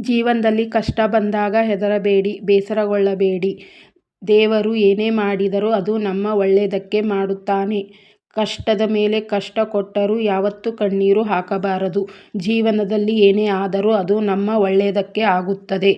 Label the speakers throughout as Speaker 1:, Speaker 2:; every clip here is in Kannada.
Speaker 1: ಜೀವನದಲ್ಲಿ ಕಷ್ಟ ಬಂದಾಗ ಹೆದರಬೇಡಿ, ಬೇಸರಗೊಳ್ಳಬೇಡಿ. ದೇವರು ಏನೇ ಮಾಡಿದರೂ ಅದು ನಮ್ಮ ಒಳ್ಳೆಯದಕ್ಕೆ ಮಾಡುತ್ತಾನೆ. ಕಷ್ಟದ ಮೇಲೆ ಕಷ್ಟ ಕೊಟ್ಟರೂ ಯಾವತ್ತೂ ಕಣ್ಣೀರು ಹಾಕಬಾರದು. ಜೀವನದಲ್ಲಿ ಏನೇ ಆದರೂ ಅದು ನಮ್ಮ ಒಳ್ಳೆಯದಕ್ಕೆ ಆಗುತ್ತದೆ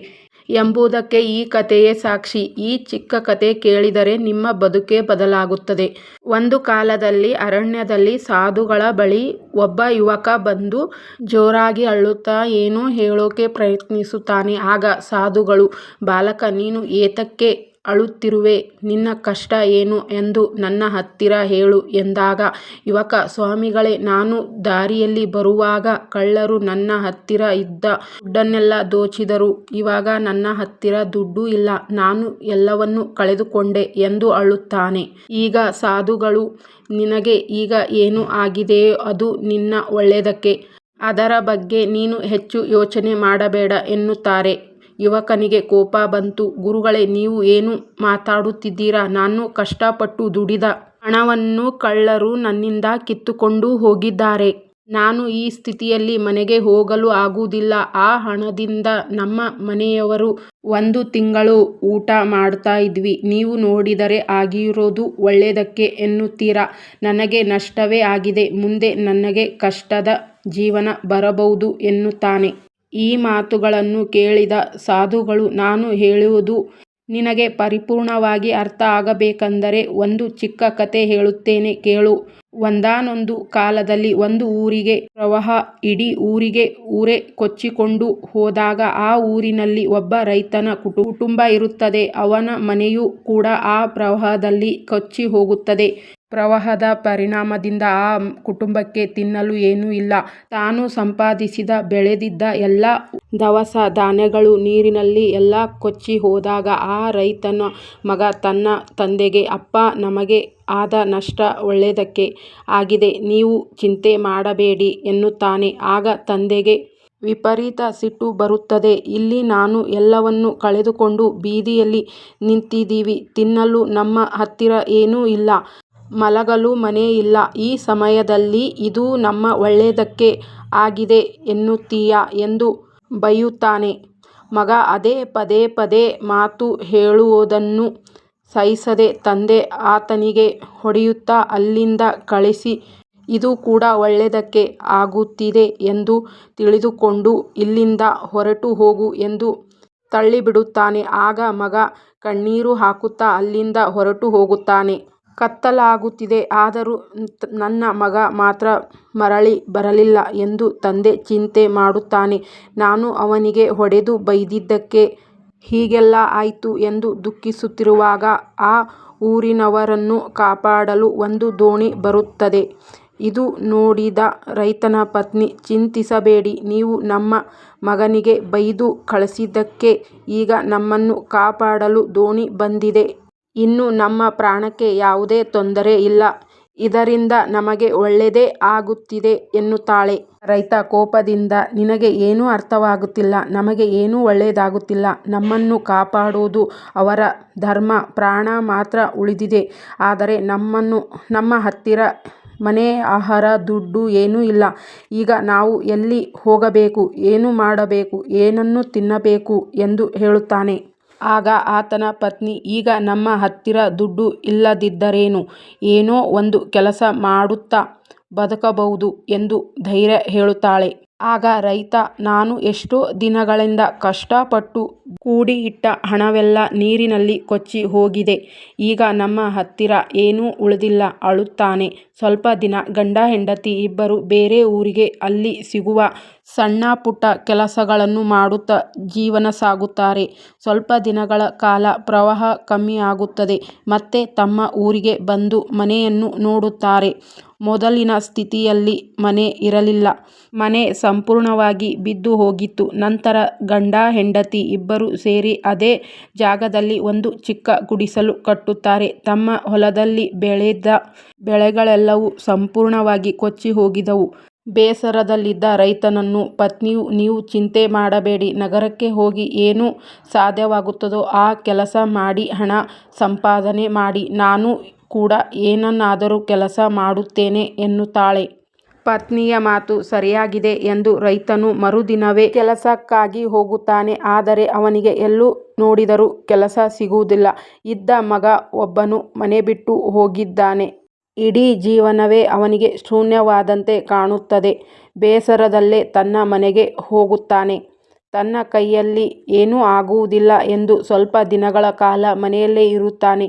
Speaker 1: ಎಂಬುದಕ್ಕೆ ಈ ಕಥೆಯೇ ಸಾಕ್ಷಿ. ಈ ಚಿಕ್ಕ ಕತೆ ಕೇಳಿದರೆ ನಿಮ್ಮ ಬದುಕೇ ಬದಲಾಗುತ್ತದೆ. ಒಂದು ಕಾಲದಲ್ಲಿ ಅರಣ್ಯದಲ್ಲಿ ಸಾಧುಗಳ ಬಳಿ ಒಬ್ಬ ಯುವಕ ಬಂದು ಜೋರಾಗಿ ಅಳುತ್ತಾ ಏನೋ ಹೇಳೋಕೆ ಪ್ರಯತ್ನಿಸುತ್ತಾನೆ. ಆಗ ಸಾಧುಗಳು, ಬಾಲಕ ನೀನು ಏತಕ್ಕೆ ಅಳುತ್ತಿರುವೆ? ನಿನ್ನ ಕಷ್ಟ ಏನು ಎಂದು ನನ್ನ ಹತ್ತಿರ ಹೇಳು ಎಂದಾಗ ಯುವಕ, ಸ್ವಾಮಿಗಳೇ ನಾನು ದಾರಿಯಲ್ಲಿ ಬರುವಾಗ ಕಳ್ಳರು ನನ್ನ ಹತ್ತಿರ ಇದ್ದ ದುಡ್ಡನ್ನೆಲ್ಲ ದೋಚಿದರು. ಇವಾಗ ನನ್ನ ಹತ್ತಿರ ದುಡ್ಡು ಇಲ್ಲ. ನಾನು ಎಲ್ಲವನ್ನೂ ಕಳೆದುಕೊಂಡೆ ಎಂದು ಅಳುತ್ತಾನೆ. ಈಗ ಸಾಧುಗಳು, ನಿನಗೆ ಈಗ ಏನು ಆಗಿದೆಯೋ ಅದು ನಿನ್ನ ಒಳ್ಳೆಯದಕ್ಕೆ. ಅದರ ಬಗ್ಗೆ ನೀನು ಹೆಚ್ಚು ಯೋಚನೆ ಮಾಡಬೇಡ ಎನ್ನುತ್ತಾರೆ. ಯುವಕನಿಗೆ ಕೋಪ ಬಂತು. ಗುರುಗಳೇ, ನೀವು ಏನು ಮಾತಾಡುತ್ತಿದ್ದೀರಾ? ನಾನು ಕಷ್ಟಪಟ್ಟು ದುಡಿದ ಹಣವನ್ನು ಕಳ್ಳರು ನನ್ನಿಂದ ಕಿತ್ತುಕೊಂಡು ಹೋಗಿದ್ದಾರೆ. ನಾನು ಈ ಸ್ಥಿತಿಯಲ್ಲಿ ಮನೆಗೆ ಹೋಗಲು ಆಗುವುದಿಲ್ಲ. ಆ ಹಣದಿಂದ ನಮ್ಮ ಮನೆಯವರು ಒಂದು ತಿಂಗಳು ಊಟ ಮಾಡ್ತಾ ಇದ್ವಿ. ನೀವು ನೋಡಿದರೆ ಆಗಿರೋದು ಒಳ್ಳೆಯದಕ್ಕೆ ಎನ್ನುತ್ತೀರಾ? ನನಗೆ ನಷ್ಟವೇ ಆಗಿದೆ. ಮುಂದೆ ನನಗೆ ಕಷ್ಟದ ಜೀವನ ಬರಬಹುದು ಎನ್ನುತ್ತಾನೆ. ಈ ಮಾತುಗಳನ್ನು ಕೇಳಿದ ಸಾಧುಗಳು, ನಾನು ಹೇಳುವುದು ನಿನಗೆ ಪರಿಪೂರ್ಣವಾಗಿ ಅರ್ಥ ಆಗಬೇಕೆಂದರೆ ಒಂದು ಚಿಕ್ಕ ಕಥೆ ಹೇಳುತ್ತೇನೆ ಕೇಳು. ಒಂದಾನೊಂದು ಕಾಲದಲ್ಲಿ ಒಂದು ಊರಿಗೆ ಪ್ರವಾಹ ಇಡೀ ಊರಿಗೆ ಊರೇ ಕೊಚ್ಚಿಕೊಂಡು ಹೋದಾಗ ಆ ಊರಿನಲ್ಲಿ ಒಬ್ಬ ರೈತನ ಕುಟುಂಬ ಇರುತ್ತದೆ. ಅವನ ಮನೆಯೂ ಕೂಡ ಆ ಪ್ರವಾಹದಲ್ಲಿ ಕೊಚ್ಚಿ ಹೋಗುತ್ತದೆ. ಪ್ರವಾಹದ ಪರಿಣಾಮದಿಂದ ಆ ಕುಟುಂಬಕ್ಕೆ ತಿನ್ನಲು ಏನೂ ಇಲ್ಲ. ತಾನು ಸಂಪಾದಿಸಿದ ಬೆಳೆದಿದ್ದ ಎಲ್ಲ ದವಸ ಧಾನ್ಯಗಳು ನೀರಿನಲ್ಲಿ ಎಲ್ಲ ಕೊಚ್ಚಿ ಹೋದಾಗ ಆ ರೈತನ ಮಗ ತನ್ನ ತಂದೆಗೆ, ಅಪ್ಪ ನಮಗೆ ಆದ ನಷ್ಟ ಒಳ್ಳೆಯದಕ್ಕೆ ಆಗಿದೆ. ನೀವು ಚಿಂತೆ ಮಾಡಬೇಡಿ ಎನ್ನುತ್ತಾನೆ. ಆಗ ತಂದೆಗೆ ವಿಪರೀತ ಸಿಟ್ಟು ಬರುತ್ತದೆ. ಇಲ್ಲಿ ನಾನು ಎಲ್ಲವನ್ನು ಕಳೆದುಕೊಂಡು ಬೀದಿಯಲ್ಲಿ ನಿಂತಿದ್ದೀವಿ. ತಿನ್ನಲು ನಮ್ಮ ಹತ್ತಿರ ಏನೂ ಇಲ್ಲ. ಮಲಗಲು ಮನೆ ಇಲ್ಲ. ಈ ಸಮಯದಲ್ಲಿ ಇದು ನಮ್ಮ ಒಳ್ಳೆಯದಕ್ಕೆ ಆಗಿದೆ ಎನ್ನುತ್ತೀಯಾ ಎಂದು ಬೈಯುತ್ತಾನೆ. ಮಗ ಅದೇ ಪದೇ ಪದೇ ಮಾತು ಹೇಳುವುದನ್ನು ಸಹಿಸದೆ ತಂದೆ ಆತನಿಗೆ ಹೊಡೆಯುತ್ತಾ ಅಲ್ಲಿಂದ ಕಳಿಸಿ, ಇದು ಕೂಡ ಒಳ್ಳೆಯದಕ್ಕೆ ಆಗುತ್ತಿದೆ ಎಂದು ತಿಳಿದುಕೊಂಡು ಇಲ್ಲಿಂದ ಹೊರಟು ಹೋಗು ಎಂದು ತಳ್ಳಿಬಿಡುತ್ತಾನೆ. ಆಗ ಮಗ ಕಣ್ಣೀರು ಹಾಕುತ್ತಾ ಅಲ್ಲಿಂದ ಹೊರಟು ಹೋಗುತ್ತಾನೆ. ಕತ್ತಲಾಗುತ್ತಿದೆ. ಆದರೂ ನನ್ನ ಮಗ ಮಾತ್ರ ಮರಳಿ ಬರಲಿಲ್ಲ ಎಂದು ತಂದೆ ಚಿಂತೆ ಮಾಡುತ್ತಾನೆ. ನಾನು ಅವನಿಗೆ ಹೊಡೆದು ಬೈದಿದ್ದಕ್ಕೆ ಹೀಗೆಲ್ಲ ಆಯಿತು ಎಂದು ದುಃಖಿಸುತ್ತಿರುವಾಗ ಆ ಊರಿನವರನ್ನು ಕಾಪಾಡಲು ಒಂದು ದೋಣಿ ಬರುತ್ತದೆ. ಇದು ನೋಡಿದ ರೈತನ ಪತ್ನಿ, ಚಿಂತಿಸಬೇಡಿ. ನೀವು ನಮ್ಮ ಮಗನಿಗೆ ಬೈದು ಕಳಿಸಿದ್ದಕ್ಕೆ ಈಗ ನಮ್ಮನ್ನು ಕಾಪಾಡಲು ದೋಣಿ ಬಂದಿದೆ. ಇನ್ನು ನಮ್ಮ ಪ್ರಾಣಕ್ಕೆ ಯಾವುದೇ ತೊಂದರೆ ಇಲ್ಲ. ಇದರಿಂದ ನಮಗೆ ಒಳ್ಳೆಯದೇ ಆಗುತ್ತಿದೆ ಎನ್ನುತ್ತಾಳೆ. ರೈತ ಕೋಪದಿಂದ, ನಿನಗೆ ಏನೂ ಅರ್ಥವಾಗುತ್ತಿಲ್ಲ. ನಮಗೆ ಏನೂ ಒಳ್ಳೆಯದಾಗುತ್ತಿಲ್ಲ. ನಮ್ಮನ್ನು ಕಾಪಾಡೋದು ಅವರ ಧರ್ಮ. ಪ್ರಾಣ ಮಾತ್ರ ಉಳಿದಿದೆ. ಆದರೆ ನಮ್ಮನ್ನು ನಮ್ಮ ಹತ್ತಿರ ಮನೆ, ಆಹಾರ, ದುಡ್ಡು ಏನೂ ಇಲ್ಲ. ಈಗ ನಾವು ಎಲ್ಲಿ ಹೋಗಬೇಕು? ಏನು ಮಾಡಬೇಕು? ಏನನ್ನು ತಿನ್ನಬೇಕು ಎಂದು ಹೇಳುತ್ತಾನೆ. ಆಗ ಆತನ ಪತ್ನಿ, ಈಗ ನಮ್ಮ ಹತ್ತಿರ ದುಡ್ಡು ಇಲ್ಲದಿದ್ದರೇನು? ಏನೋ ಒಂದು ಕೆಲಸ ಮಾಡುತ್ತಾ ಬದುಕಬಹುದು ಎಂದು ಧೈರ್ಯ ಹೇಳುತ್ತಾಳೆ. ಆಗ ರೈತ, ನಾನು ಎಷ್ಟೋ ದಿನಗಳಿಂದ ಕಷ್ಟಪಟ್ಟು ಕೂಡಿ ಇಟ್ಟ ಹಣವೆಲ್ಲ ನೀರಿನಲ್ಲಿ ಕೊಚ್ಚಿ ಹೋಗಿದೆ. ಈಗ ನಮ್ಮ ಹತ್ತಿರ ಏನೂ ಉಳಿದಿಲ್ಲ ಅಳುತ್ತಾನೆ. ಸ್ವಲ್ಪ ದಿನ ಗಂಡ ಹೆಂಡತಿ ಇಬ್ಬರು ಬೇರೆ ಊರಿಗೆ ಅಲ್ಲಿ ಸಿಗುವ ಸಣ್ಣ ಪುಟ್ಟ ಕೆಲಸಗಳನ್ನು ಮಾಡುತ್ತಾ ಜೀವನ ಸಾಗುತ್ತಾರೆ. ಸ್ವಲ್ಪ ದಿನಗಳ ಕಾಲ ಪ್ರವಾಹ ಕಮ್ಮಿಯಾಗುತ್ತದೆ. ಮತ್ತೆ ತಮ್ಮ ಊರಿಗೆ ಬಂದು ಮನೆಯನ್ನು ನೋಡುತ್ತಾರೆ. ಮೊದಲಿನ ಸ್ಥಿತಿಯಲ್ಲಿ ಮನೆ ಇರಲಿಲ್ಲ. ಮನೆ ಸಂಪೂರ್ಣವಾಗಿ ಬಿದ್ದು ಹೋಗಿತ್ತು. ನಂತರ ಗಂಡ ಹೆಂಡತಿ ಇಬ್ಬರೂ ಸೇರಿ ಅದೇ ಜಾಗದಲ್ಲಿ ಒಂದು ಚಿಕ್ಕ ಗುಡಿಸಲು ಕಟ್ಟುತ್ತಾರೆ. ತಮ್ಮ ಹೊಲದಲ್ಲಿ ಬೆಳೆದ ಬೆಳೆಗಳೆಲ್ಲವೂ ಸಂಪೂರ್ಣವಾಗಿ ಕೊಚ್ಚಿ ಹೋಗಿದವು ಬೇಸರದಲ್ಲಿದ್ದ ರೈತನನ್ನು ಪತ್ನಿಯು, ನೀವು ಚಿಂತೆ ಮಾಡಬೇಡಿ. ನಗರಕ್ಕೆ ಹೋಗಿ ಏನು ಸಾಧ್ಯವಾಗುತ್ತದೋ ಆ ಕೆಲಸ ಮಾಡಿ ಹಣ ಸಂಪಾದನೆ ಮಾಡಿ. ನಾನು ಕೂಡ ಏನನ್ನಾದರೂ ಕೆಲಸ ಮಾಡುತ್ತೇನೆ ಎನ್ನುತ್ತಾಳೆ. ಪತ್ನಿಯ ಮಾತು ಸರಿಯಾಗಿದೆ ಎಂದು ರೈತನು ಮರುದಿನವೇ ಕೆಲಸಕ್ಕಾಗಿ ಹೋಗುತ್ತಾನೆ. ಆದರೆ ಅವನಿಗೆ ಎಲ್ಲೂ ನೋಡಿದರೂ ಕೆಲಸ ಸಿಗುವುದಿಲ್ಲ. ಇದ್ದ ಮಗ ಒಬ್ಬನು ಮನೆ ಬಿಟ್ಟು ಹೋಗಿದ್ದಾನೆ. ಇಡೀ ಜೀವನವೇ ಅವನಿಗೆ ಶೂನ್ಯವಾದಂತೆ ಕಾಣುತ್ತದೆ. ಬೇಸರದಲ್ಲೇ ತನ್ನ ಮನೆಗೆ ಹೋಗುತ್ತಾನೆ. ತನ್ನ ಕೈಯಲ್ಲಿ ಏನೂ ಆಗುವುದಿಲ್ಲ ಎಂದು ಸ್ವಲ್ಪ ದಿನಗಳ ಕಾಲ ಮನೆಯಲ್ಲೇ ಇರುತ್ತಾನೆ.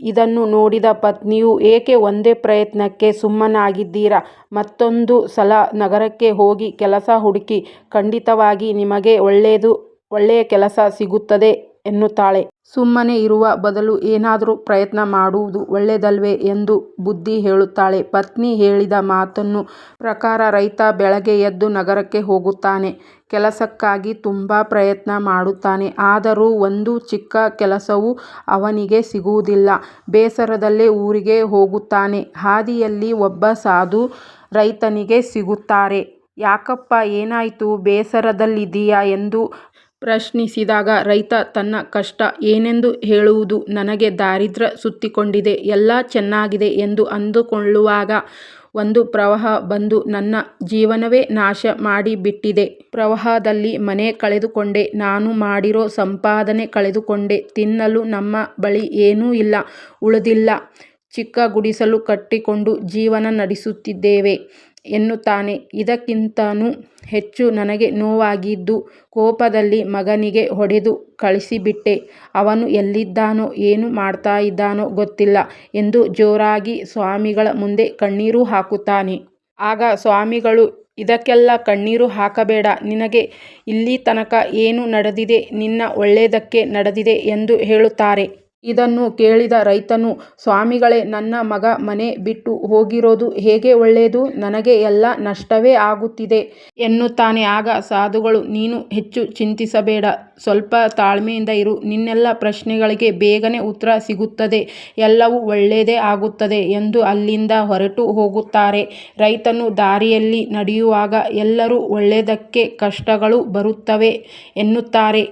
Speaker 1: ಇದನ್ನು ನೋಡಿದ ಪತ್ನಿಯು, ಏಕೆ ಒಂದೇ ಪ್ರಯತ್ನಕ್ಕೆ ಸುಮ್ಮನಾಗಿದ್ದೀರಾ. ಮತ್ತೊಂದು ಸಲ ನಗರಕ್ಕೆ ಹೋಗಿ ಕೆಲಸ ಹುಡುಕಿ. ಖಂಡಿತವಾಗಿ ನಿಮಗೆ ಒಳ್ಳೆಯದು, ಒಳ್ಳೆಯ ಕೆಲಸ ಸಿಗುತ್ತದೆ ಎನ್ನುತ್ತಾಳೆ. ಸುಮ್ಮನೆ ಇರುವ ಬದಲು ಏನಾದರೂ ಪ್ರಯತ್ನ ಮಾಡುವುದು ಒಳ್ಳೆಯದಲ್ವೇ ಎಂದು ಬುದ್ಧಿ ಹೇಳುತ್ತಾಳೆ. ಪತ್ನಿ ಹೇಳಿದ ಮಾತನ್ನು ಪ್ರಕಾರ ರೈತ ಬೆಳಗ್ಗೆ ಎದ್ದು ನಗರಕ್ಕೆ ಹೋಗುತ್ತಾನೆ. ಕೆಲಸಕ್ಕಾಗಿ ತುಂಬಾ ಪ್ರಯತ್ನ ಮಾಡುತ್ತಾನೆ. ಆದರೂ ಒಂದು ಚಿಕ್ಕ ಕೆಲಸವೂ ಅವನಿಗೆ ಸಿಗುವುದಿಲ್ಲ. ಬೇಸರದಲ್ಲೇ ಊರಿಗೆ ಹೋಗುತ್ತಾನೆ. ಹಾದಿಯಲ್ಲಿ ಒಬ್ಬ ಸಾಧು ರೈತನಿಗೆ ಸಿಗುತ್ತಾರೆ. ಯಾಕಪ್ಪ ಏನಾಯಿತು ಬೇಸರದಲ್ಲಿದ್ದೀಯಾ ಎಂದು ಪ್ರಶ್ನಿಸಿದಾಗ, ರೈತ, ತನ್ನ ಕಷ್ಟ ಏನೆಂದು ಹೇಳುವುದು. ನನಗೆ ದಾರಿದ್ರ ಸುತ್ತಿಕೊಂಡಿದೆ. ಎಲ್ಲ ಚೆನ್ನಾಗಿದೆ ಎಂದು ಅಂದುಕೊಳ್ಳುವಾಗ ಒಂದು ಪ್ರವಾಹ ಬಂದು ನನ್ನ ಜೀವನವೇ ನಾಶ ಮಾಡಿಬಿಟ್ಟಿದೆ. ಪ್ರವಾಹದಲ್ಲಿ ಮನೆ ಕಳೆದುಕೊಂಡೆ. ನಾನು ಮಾಡಿರೋ ಸಂಪಾದನೆ ಕಳೆದುಕೊಂಡೆ. ತಿನ್ನಲು ನಮ್ಮ ಬಳಿ ಏನೂ ಇಲ್ಲ. ಉಳಿದಿಲ್ಲ. ಚಿಕ್ಕ ಗುಡಿಸಲು ಕಟ್ಟಿಕೊಂಡು ಜೀವನ ನಡೆಸುತ್ತಿದ್ದೇವೆ ಎನ್ನುತ್ತಾನೆ. ಇದಕ್ಕಿಂತನೂ ಹೆಚ್ಚು ನನಗೆ ನೋವಾಗಿದ್ದು ಕೋಪದಲ್ಲಿ ಮಗನಿಗೆ ಹೊಡೆದು ಕಳಿಸಿಬಿಟ್ಟೆ. ಅವನು ಎಲ್ಲಿದ್ದಾನೋ, ಏನು ಮಾಡ್ತಾಯಿದ್ದಾನೋ ಗೊತ್ತಿಲ್ಲ ಎಂದು ಜೋರಾಗಿ ಸ್ವಾಮಿಗಳ ಮುಂದೆ ಕಣ್ಣೀರು ಹಾಕುತ್ತಾನೆ. ಆಗ ಸ್ವಾಮಿಗಳು, ಇದಕ್ಕೆಲ್ಲ ಕಣ್ಣೀರು ಹಾಕಬೇಡ. ನಿನಗೆ ಇಲ್ಲಿ ತನಕ ಏನು ನಡೆದಿದೆ, ನಿನ್ನ ಒಳ್ಳೆಯದಕ್ಕೆ ನಡೆದಿದೆ ಎಂದು ಹೇಳುತ್ತಾರೆ. ಇದನ್ನು ಕೇಳಿದ ರೈತನು, ಸ್ವಾಮಿಗಳೇ, ನನ್ನ ಮಗ ಮನೆ ಬಿಟ್ಟು ಹೋಗಿರೋದು ಹೇಗೆ ಒಳ್ಳೆಯದು. ನನಗೆ ಎಲ್ಲ ನಷ್ಟವೇ ಆಗುತ್ತಿದೆ ಎನ್ನುತ್ತಾನೆ. ಆಗ ಸಾಧುಗಳು, ನೀನು ಹೆಚ್ಚು ಚಿಂತಿಸಬೇಡ. ಸ್ವಲ್ಪ ತಾಳ್ಮೆಯಿಂದ ಇರು. ನಿನ್ನೆಲ್ಲ ಪ್ರಶ್ನೆಗಳಿಗೆ ಬೇಗನೆ ಉತ್ತರ ಸಿಗುತ್ತದೆ. ಎಲ್ಲವೂ ಒಳ್ಳೆಯದೇ ಆಗುತ್ತದೆ ಎಂದು ಅಲ್ಲಿಂದ ಹೊರಟು ಹೋಗುತ್ತಾರೆ. ರೈತನು ದಾರಿಯಲ್ಲಿ ನಡೆಯುವಾಗ ಎಲ್ಲರೂ ಒಳ್ಳೆಯದಕ್ಕೆ ಕಷ್ಟಗಳು ಬರುತ್ತವೆ ಎನ್ನುತ್ತಾರೆ.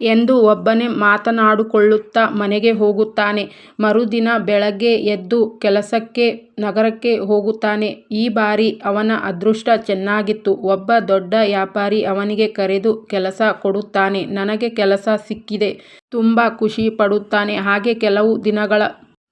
Speaker 1: ಎಂದು ಒಬ್ಬನೇ ಮಾತನಾಡಿಕೊಳ್ಳುತ್ತಾ ಮನೆಗೆ ಹೋಗುತ್ತಾನೆ. ಮರುದಿನ ಬೆಳಗ್ಗೆ ಎದ್ದು ಕೆಲಸಕ್ಕೆ, ನಗರಕ್ಕೆ ಹೋಗುತ್ತಾನೆ. ಈ ಬಾರಿ ಅವನ ಅದೃಷ್ಟ ಚೆನ್ನಾಗಿತ್ತು. ಒಬ್ಬ ದೊಡ್ಡ ವ್ಯಾಪಾರಿ ಅವನಿಗೆ ಕರೆದು ಕೆಲಸ ಕೊಡುತ್ತಾನೆ. ನನಗೆ ಕೆಲಸ ಸಿಕ್ಕಿದೆ. ತುಂಬಾ ಖುಷಿ ಪಡುತ್ತಾನೆ. ಹಾಗೆ ಕೆಲವು ದಿನಗಳ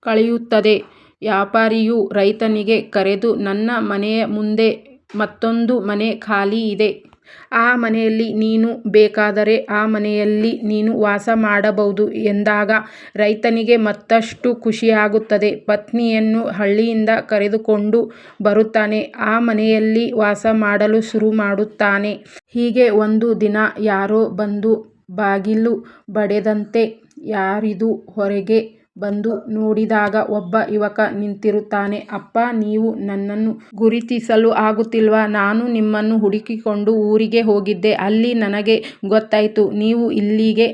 Speaker 1: ಕಳೆಯುತ್ತದೆ. ವ್ಯಾಪಾರಿಯು ರೈತನಿಗೆ ಕರೆದು, ನನ್ನ ಮನೆಯ ಮುಂದೆ ಮತ್ತೊಂದು ಮನೆ ಖಾಲಿ ಇದೆ. ಆ ಮನೆಯಲ್ಲಿ ನೀನು ಬೇಕಾದರೆ ಆ ಮನೆಯಲ್ಲಿ ನೀನು ವಾಸ ಮಾಡಬಹುದು ಎಂದಾಗ ರೈತನಿಗೆ ಮತ್ತಷ್ಟು ಖುಷಿಯಾಗುತ್ತದೆ. ಪತ್ನಿಯನ್ನು ಹಳ್ಳಿಯಿಂದ ಕರೆದುಕೊಂಡು ಬರುತ್ತಾನೆ. ಆ ಮನೆಯಲ್ಲಿ ವಾಸ ಮಾಡಲು ಶುರು ಮಾಡುತ್ತಾನೆ. ಹೀಗೆ ಒಂದು ದಿನ ಯಾರೋ ಬಂದು ಬಾಗಿಲು ಬಡೆದಂತೆ ಯಾರಿದು ಹೊರಗೆ ಬಂದು ನೋಡಿದಾಗ ಒಬ್ಬ ಯುವಕ ನಿಂತಿರುತ್ತಾನೆ. ಅಪ್ಪ, ನೀವು ನನ್ನನ್ನು ಗುರುತಿಸಲು ಆಗುತ್ತಿಲ್ವಾ. ನಾನು ನಿಮ್ಮನ್ನು ಹುಡುಕಿಕೊಂಡು ಊರಿಗೆ ಹೋಗಿದ್ದೆ. ಅಲ್ಲಿ ನನಗೆ ಗೊತ್ತಾಯಿತು ನೀವು ಇಲ್ಲಿಗೆ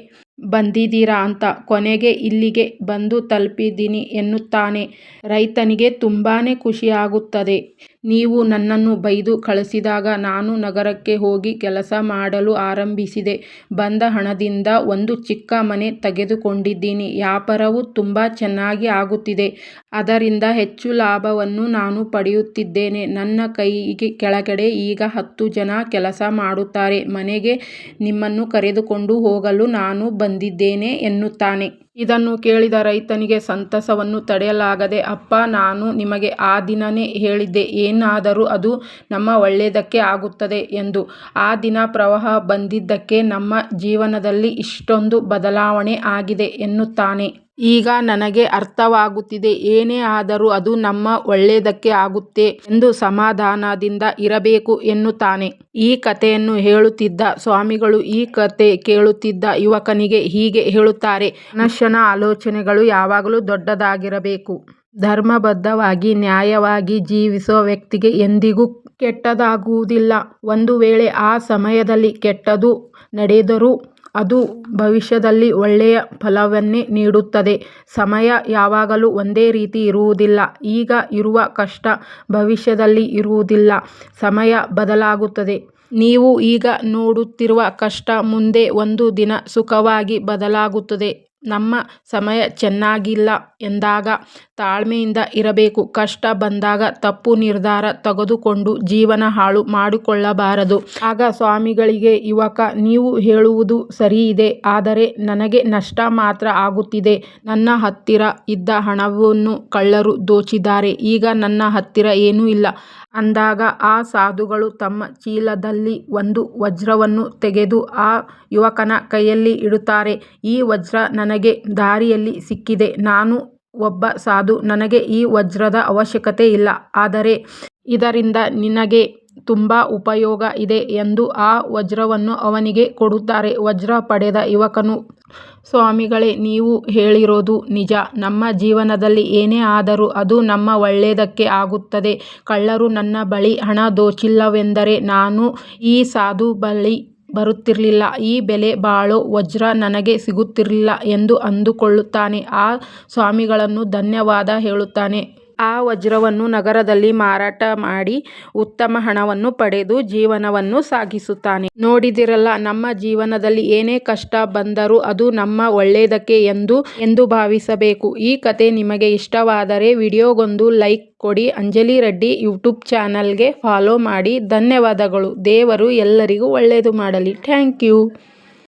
Speaker 1: ಬಂದಿದ್ದೀರಾ ಅಂತ. ಕೊನೆಗೆ ಇಲ್ಲಿಗೆ ಬಂದು ತಲುಪಿದ್ದೀನಿ ಎನ್ನುತ್ತಾನೆ. ರೈತನಿಗೆ ತುಂಬಾನೇ ಖುಷಿಯಾಗುತ್ತದೆ. ನೀವು ನನ್ನನ್ನು ಬೈದು ಕಳಿಸಿದಾಗ ನಾನು ನಗರಕ್ಕೆ ಹೋಗಿ ಕೆಲಸ ಮಾಡಲು ಆರಂಭಿಸಿದೆ. ಬಂದ ಹಣದಿಂದ ಒಂದು ಚಿಕ್ಕ ಮನೆ ತೆಗೆದುಕೊಂಡಿದ್ದೀನಿ. ವ್ಯಾಪಾರವು ತುಂಬಾ ಚೆನ್ನಾಗಿ ಆಗುತ್ತಿದೆ. ಅದರಿಂದ ಹೆಚ್ಚು ಲಾಭವನ್ನು ನಾನು ಪಡೆಯುತ್ತಿದ್ದೇನೆ. ನನ್ನ ಕೈಗೆ ಕೆಳಗಡೆ ಈಗ ಹತ್ತು ಜನ ಕೆಲಸ ಮಾಡುತ್ತಾರೆ. ಮನೆಗೆ ನಿಮ್ಮನ್ನು ಕರೆದುಕೊಂಡು ಹೋಗಲು ನಾನು ಬಂದಿದ್ದೇನೆ ಎನ್ನುತ್ತಾನೆ. ಇದನ್ನು ಕೇಳಿದ ರೈತನಿಗೆ ಸಂತಸವನ್ನು ತಡೆಯಲಾಗದೆ, ಅಪ್ಪ, ನಾನು ನಿಮಗೆ ಆ ದಿನನೇ ಹೇಳಿದ್ದೆ, ಏನಾದರೂ ಅದು ನಮ್ಮ ಒಳ್ಳೆಯದಕ್ಕೆ ಆಗುತ್ತದೆ ಎಂದು. ಆ ದಿನ ಪ್ರವಾಹ ಬಂದಿದ್ದಕ್ಕೆ ನಮ್ಮ ಜೀವನದಲ್ಲಿ ಇಷ್ಟೊಂದು ಬದಲಾವಣೆ ಆಗಿದೆ ಎನ್ನುತ್ತಾನೆ. ಈಗ ನನಗೆ ಅರ್ಥವಾಗುತ್ತಿದೆ. ಏನೇ ಆದರೂ ಅದು ನಮ್ಮ ಒಳ್ಳೆಯದಕ್ಕೆ ಆಗುತ್ತೆ ಎಂದು ಸಮಾಧಾನದಿಂದ ಇರಬೇಕು ಎನ್ನುತ್ತಾನೆ. ಈ ಕಥೆಯನ್ನು ಹೇಳುತ್ತಿದ್ದ ಸ್ವಾಮಿಗಳು ಈ ಕಥೆ ಕೇಳುತ್ತಿದ್ದ ಯುವಕನಿಗೆ ಹೀಗೆ ಹೇಳುತ್ತಾರೆ. ಮನುಷ್ಯನ ಆಲೋಚನೆಗಳು ಯಾವಾಗಲೂ ದೊಡ್ಡದಾಗಿರಬೇಕು. ಧರ್ಮಬದ್ಧವಾಗಿ, ನ್ಯಾಯವಾಗಿ ಜೀವಿಸುವ ವ್ಯಕ್ತಿಗೆ ಎಂದಿಗೂ ಕೆಟ್ಟದಾಗುವುದಿಲ್ಲ. ಒಂದು ವೇಳೆ ಆ ಸಮಯದಲ್ಲಿ ಕೆಟ್ಟದ್ದು ನಡೆದರೂ ಅದು ಭವಿಷ್ಯದಲ್ಲಿ ಒಳ್ಳೆಯ ಫಲವನ್ನೇ ನೀಡುತ್ತದೆ. ಸಮಯ ಯಾವಾಗಲೂ ಒಂದೇ ರೀತಿ ಇರುವುದಿಲ್ಲ. ಈಗ ಇರುವ ಕಷ್ಟ ಭವಿಷ್ಯದಲ್ಲಿ ಇರುವುದಿಲ್ಲ. ಸಮಯ ಬದಲಾಗುತ್ತದೆ. ನೀವು ಈಗ ನೋಡುತ್ತಿರುವ ಕಷ್ಟ ಮುಂದೆ ಒಂದು ದಿನ ಸುಖವಾಗಿ ಬದಲಾಗುತ್ತದೆ. ನಮ್ಮ ಸಮಯ ಚೆನ್ನಾಗಿಲ್ಲ ಎಂದಾಗ ತಾಳ್ಮೆಯಿಂದ ಇರಬೇಕು. ಕಷ್ಟ ಬಂದಾಗ ತಪ್ಪು ನಿರ್ಧಾರ ತೆಗೆದುಕೊಂಡು ಜೀವನ ಹಾಳು ಮಾಡಿಕೊಳ್ಳಬಾರದು. ಆಗ ಸ್ವಾಮಿಗಳಿಗೆ, ಯುವಕ, ನೀವು ಹೇಳುವುದು ಸರಿಯಿದೆ. ಆದರೆ ನನಗೆ ನಷ್ಟ ಮಾತ್ರ ಆಗುತ್ತಿದೆ. ನನ್ನ ಹತ್ತಿರ ಇದ್ದ ಹಣವನ್ನು ಕಳ್ಳರು ದೋಚಿದ್ದಾರೆ. ಈಗ ನನ್ನ ಹತ್ತಿರ ಏನೂ ಇಲ್ಲ. ಅಂದಾಗ ಆ ಸಾಧುಗಳು ತಮ್ಮ ಚೀಲದಲ್ಲಿ ಒಂದು ವಜ್ರವನ್ನು ತೆಗೆದು ಆ ಯುವಕನ ಕೈಯಲ್ಲಿ ಇಡುತ್ತಾರೆ. ಈ ವಜ್ರ ನನಗೆ ದಾರಿಯಲ್ಲಿ ಸಿಕ್ಕಿದೆ. ನಾನು ಒಬ್ಬ ಸಾಧು. ನನಗೆ ಈ ವಜ್ರದ ಅವಶ್ಯಕತೆ ಇಲ್ಲ. ಆದರೆ ಇದರಿಂದ ನಿನಗೆ ತುಂಬ ಉಪಯೋಗ ಇದೆ ಎಂದು ಆ ವಜ್ರವನ್ನು ಅವನಿಗೆ ಕೊಡುತ್ತಾರೆ. ವಜ್ರ ಪಡೆದ ಯುವಕನು ಸ್ವಾಮಿಗಳೇ, ನೀವು ಹೇಳಿರೋದು ನಿಜ. ನಮ್ಮ ಜೀವನದಲ್ಲಿ ಏನೇ ಆದರೂ ಅದು ನಮ್ಮ ಒಳ್ಳೆಯದಕ್ಕೆ ಆಗುತ್ತದೆ. ಕಳ್ಳರು ನನ್ನ ಬಳಿ ಹಣ ದೋಚಿಲ್ಲವೆಂದರೆ ನಾನು ಈ ಸಾಧು ಬಳಿ ಬರುತ್ತಿರಲಿಲ್ಲ. ಈ ಬೆಲೆ ಬಾಳೋ ವಜ್ರ ನನಗೆ ಸಿಗುತ್ತಿರಲಿಲ್ಲ ಎಂದು ಅಂದುಕೊಳ್ಳುತ್ತಾನೆ. ಆ ಸ್ವಾಮಿಗಳನ್ನು ಧನ್ಯವಾದ ಹೇಳುತ್ತಾನೆ. ಆ ವಜ್ರವನ್ನು ನಗರದಲ್ಲಿ ಮಾರಾಟ ಮಾಡಿ ಉತ್ತಮ ಹಣವನ್ನು ಪಡೆದು ಜೀವನವನ್ನು ಸಾಗಿಸುತ್ತಾನೆ. ನೋಡಿದಿರಲ್ಲ, ನಮ್ಮ ಜೀವನದಲ್ಲಿ ಏನೇ ಕಷ್ಟ ಬಂದರೂ ಅದು ನಮ್ಮ ಒಳ್ಳೆಯದಕ್ಕೆ ಎಂದು ಎಂದು ಭಾವಿಸಬೇಕು. ಈ ಕತೆ ನಿಮಗೆ ಇಷ್ಟವಾದರೆ ವಿಡಿಯೋಗೊಂದು ಲೈಕ್ ಕೊಡಿ. ಅಂಜಲಿ ರೆಡ್ಡಿ ಯೂಟ್ಯೂಬ್ ಚಾನಲ್ಗೆ ಫಾಲೋ ಮಾಡಿ. ಧನ್ಯವಾದಗಳು. ದೇವರು ಎಲ್ಲರಿಗೂ ಒಳ್ಳೆಯದು ಮಾಡಲಿ. Thank you.